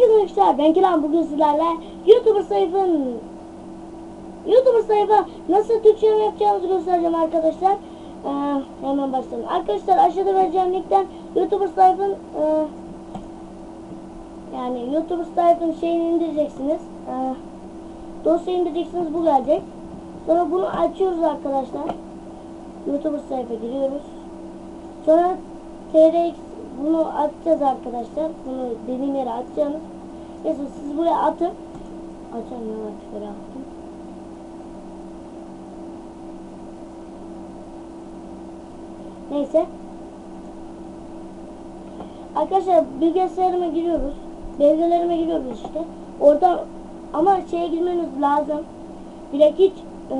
Herkese arkadaşlar ben Kiran bugün sizlerle YouTuber sayfın YouTuber sayfa nasıl Türkçe yapacağımızı göstereceğim arkadaşlar. Ee, hemen başlayalım. Arkadaşlar aşağıda vereceğim linkten YouTuber sayfın e, yani YouTuber sayfın şeyini indireceksiniz. Ee, dosya indireceksiniz bu gelecek. Sonra bunu açıyoruz arkadaşlar. YouTuber sayfa giriyoruz. Sonra TRX bunu atacağız arkadaşlar. Bunu dediğim yere atacağınız. Neyse siz buraya atın. Ya artık böyle attım. Neyse. Arkadaşlar bilgisayarıma giriyoruz. Belgelerime giriyoruz işte. Orada ama şeye girmeniz lazım. Direkt hiç e,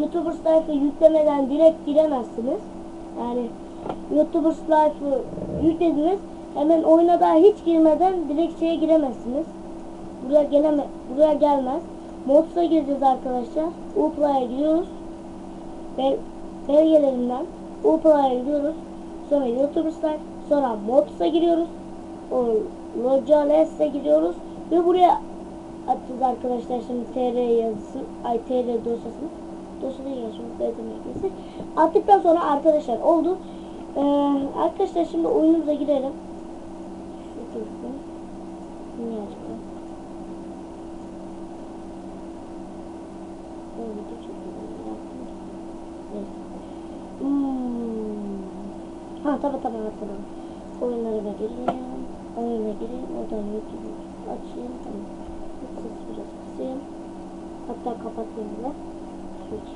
YouTuber sayfa yüklemeden direkt giremezsiniz. Yani YouTuber Life'ı yüklediniz. Hemen oyuna daha hiç girmeden direkt giremezsiniz. Buraya geleme buraya gelmez. Mods'a gireceğiz arkadaşlar. Uplay'a giriyoruz. Bel belgelerinden Uplay'a gidiyoruz. Sonra YouTuber Life, sonra Mods'a giriyoruz. O Lojalis'e giriyoruz ve buraya atacağız arkadaşlar şimdi TR yazısı, ay TR dosyasını. Dosya değil şimdi Attıktan sonra arkadaşlar oldu. Ee, arkadaşlar şimdi oyunumuza girelim. Dursun. Niye açtı? Öyle de çok güzel yaptım. Neyse. Hmm. Ha tamam tamam tamam. Oyunlarıma gireyim. Oyuna gireyim. Oradan YouTube açayım. Tamam. Ses biraz kısayım. Hatta kapatayım bile. Hiç.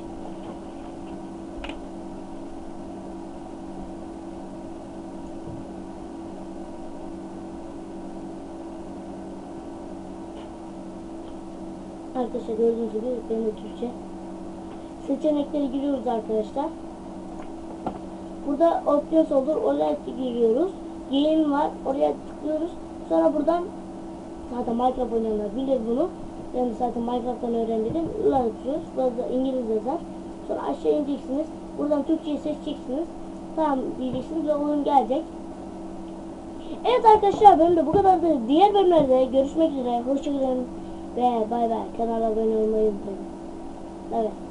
Arkadaşlar gördüğünüz gibi benim de Türkçe. Seçenekleri giriyoruz arkadaşlar. Burada options olur. Oraya giriyoruz. Game var. Oraya tıklıyoruz. Sonra buradan zaten Minecraft oynayanlar bilir bunu. Ben zaten Minecraft'tan öğrendim. La atıyoruz. Burada İngiliz yazar. Sonra aşağı ineceksiniz. Buradan Türkçeyi seçeceksiniz. Tamam diyeceksiniz ve oyun gelecek. Evet arkadaşlar benim de bu kadardı. Diğer bölümlerde görüşmek üzere. Hoşçakalın ve bay bay. Kanala abone olmayı unutmayın. Evet.